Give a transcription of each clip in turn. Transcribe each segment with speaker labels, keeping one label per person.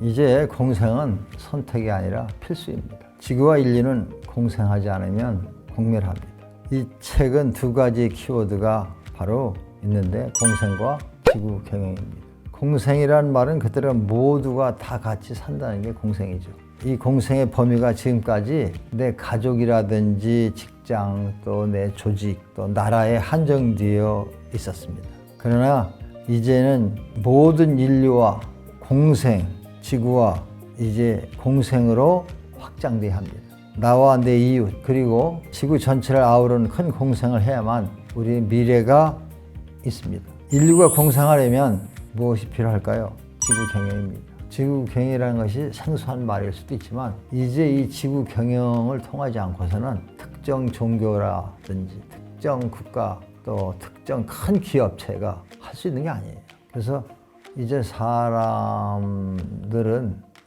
Speaker 1: 이제 공생은 선택이 아니라 필수입니다. 지구와 인류는 공생하지 않으면 공멸합니다. 이 책은 두 가지 키워드가 바로 있는데 공생과 지구 경영입니다. 공생이라는 말은 그대로 모두가 다 같이 산다는 게 공생이죠. 이 공생의 범위가 지금까지 내 가족이라든지 직장 또 내 조직 또 나라에 한정되어 있었습니다. 그러나 이제는 모든 인류와 공생, 지구와 이제 공생으로 확장돼야 합니다. 나와 내 이웃 그리고 지구 전체를 아우르는 큰 공생을 해야만 우리의 미래가 있습니다. 인류가 공생하려면 무엇이 필요할까요? 지구 경영입니다. 지구 경영이라는 것이 생소한 말일 수도 있지만 이제 이 지구 경영을 통하지 않고서는 특정 종교라든지 특정 국가 또 특정 큰 기업체가 할 수 있는 게 아니에요. 그래서 이제 사람들은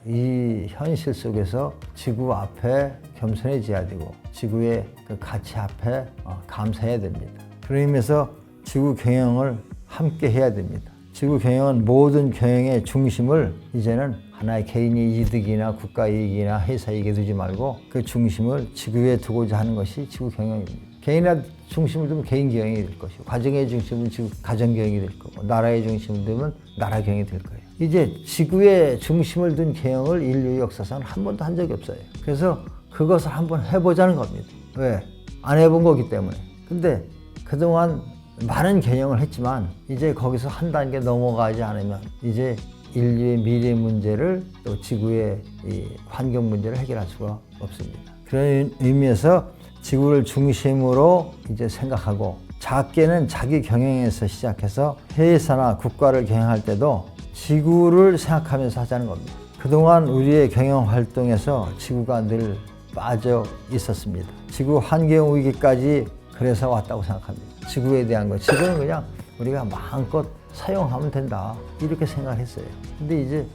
Speaker 1: 이 현실 속에서 지구 앞에 겸손해져야 되고 지구의 그 가치 앞에 어, 감사해야 됩니다. 의미에서 지구 경영을 함께 해야 됩니다. 지구 경영은 모든 경영의 중심을 이제는 하나의 개인의 이득이나 국가 이익이나 회사 이익에 두지 말고 그 중심을 지구에 두고자 하는 것이 지구 경영입니다. 개인의 중심을 두면 개인 경영이 될 것이고 가정의 중심은 지구 가정 경영이 될 거고 나라의 중심을 두면 나라 경영이 될 거예요. 이제 지구의 중심을 둔 경영을 인류 역사상 한 번도 한 적이 없어요. 그래서 그것을 한번 해보자는 겁니다. 왜? 안 해본 거기 때문에. 근데 그동안 많은 개혁을 했지만 이제 거기서 한 단계 넘어가지 않으면 이제 인류의 미래 문제를 또 지구의 이 환경 문제를 해결할 수가 없습니다. 그런 의미에서 지구를 중심으로 이제 생각하고 작게는 자기 경영에서 시작해서 회사나 국가를 경영할 때도 지구를 생각하면서 하자는 겁니다. 그동안 우리의 경영 활동에서 지구가 늘 빠져 있었습니다. 지구 환경 위기까지 그래서 왔다고 생각합니다. 지구에 대한 것. 지구는 그냥 우리가 마음껏 사용하면 된다. 이렇게 생각했어요. 근데 이제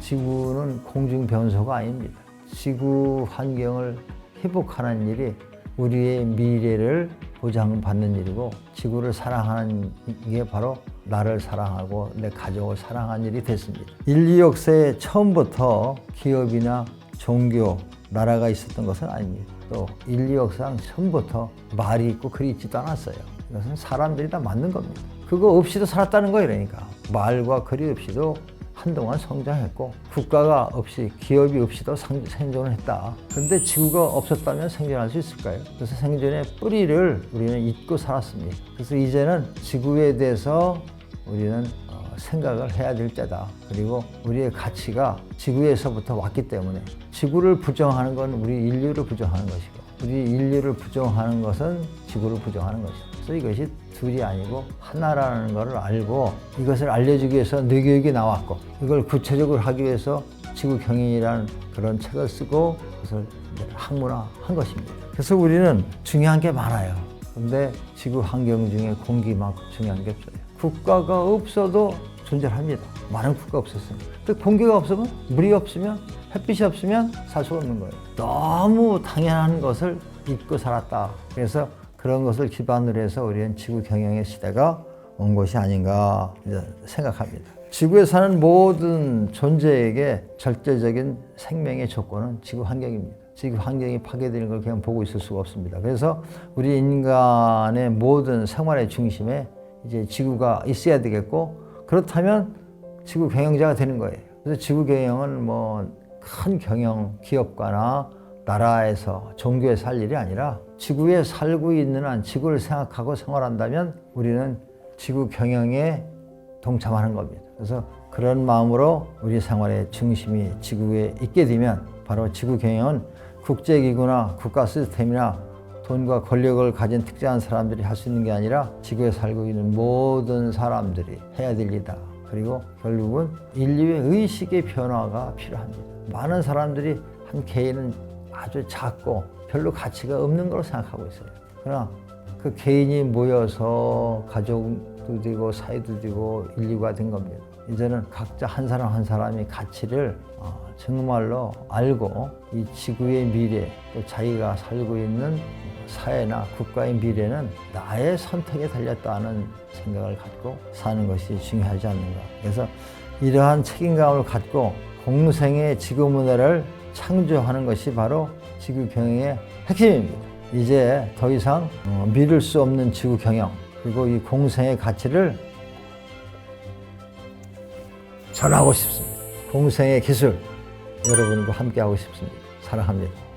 Speaker 1: 지구는 공중 변소가 아닙니다. 지구 환경을 회복하는 일이 우리의 미래를 보장받는 일이고 지구를 사랑하는 게 바로 나를 사랑하고 내 가족을 사랑하는 일이 됐습니다. 인류 역사의 처음부터 기업이나 종교, 나라가 있었던 것은 아닙니다. 또 인류 역사상 처음부터 말이 있고 글이 있지도 않았어요. 이것은 사람들이 다 만든 겁니다. 그거 없이도 살았다는 거예요, 그러니까. 말과 글이 없이도 한동안 성장했고 국가가 없이 기업이 없이도 상- 생존을 했다. 그런데 지구가 없었다면 생존할 수 있을까요? 그래서 생존의 뿌리를 우리는 잊고 살았습니다. 그래서 이제는 지구에 대해서 우리는 어, 생각을 해야 될 때다. 그리고 우리의 가치가 지구에서부터 왔기 때문에 지구를 부정하는 건 우리 인류를 부정하는 것이고 우리 인류를 부정하는 것은 지구를 부정하는 것이고 그래서 이것이 둘이 아니고 하나라는 것을 알고 이것을 알려주기 위해서 뇌교육이 나왔고 이걸 구체적으로 하기 위해서 지구 경영이라는 그런 책을 쓰고 그것을 학문화한 것입니다. 그래서 우리는 중요한 게 많아요. 근데 지구 환경 중에 공기만큼 중요한 게 없어요. 국가가 없어도 존재합니다. 많은 국가 없었습니다. 근데 공기가 없으면 물이 없으면 햇빛이 없으면 살 수가 없는 거예요. 너무 당연한 것을 잊고 살았다. 그래서 그런 것을 기반으로 해서 우리는 지구 경영의 시대가 온 것이 아닌가 생각합니다. 지구에 사는 모든 존재에게 절대적인 생명의 조건은 지구 환경입니다. 지구 환경이 파괴되는 걸 그냥 보고 있을 수가 없습니다. 그래서 우리 인간의 모든 생활의 중심에 이제 지구가 있어야 되겠고 그렇다면 지구 경영자가 되는 거예요. 그래서 지구 경영은 뭐 큰 경영 기업가나 나라에서 종교에서 할 일이 아니라 지구에 살고 있는 한 지구를 생각하고 생활한다면 우리는 지구 경영에 동참하는 겁니다. 그래서 그런 마음으로 우리 생활의 중심이 지구에 있게 되면 바로 지구 경영은 국제기구나 국가 시스템이나 돈과 권력을 가진 특정한 사람들이 할 수 있는 게 아니라 지구에 살고 있는 모든 사람들이 해야 될 일이다. 그리고 결국은 인류의 의식의 변화가 필요합니다. 많은 사람들이 한 개인은 아주 작고 별로 가치가 없는 걸로 생각하고 있어요. 그러나 그 개인이 모여서 가족도 되고 사회도 되고 인류가 된 겁니다. 이제는 각자 한 사람 한 사람이 가치를 어, 정말로 알고 이 지구의 미래 또 자기가 살고 있는 사회나 국가의 미래는 나의 선택에 달렸다는 생각을 갖고 사는 것이 중요하지 않는가. 그래서 이러한 책임감을 갖고 공생의 지구 문화를 창조하는 것이 바로 지구 경영의 핵심입니다. 이제 더 이상 어, 미룰 수 없는 지구 경영 그리고 이 공생의 가치를 전하고 싶습니다. 공생의 기술 여러분과 함께하고 싶습니다. 사랑합니다.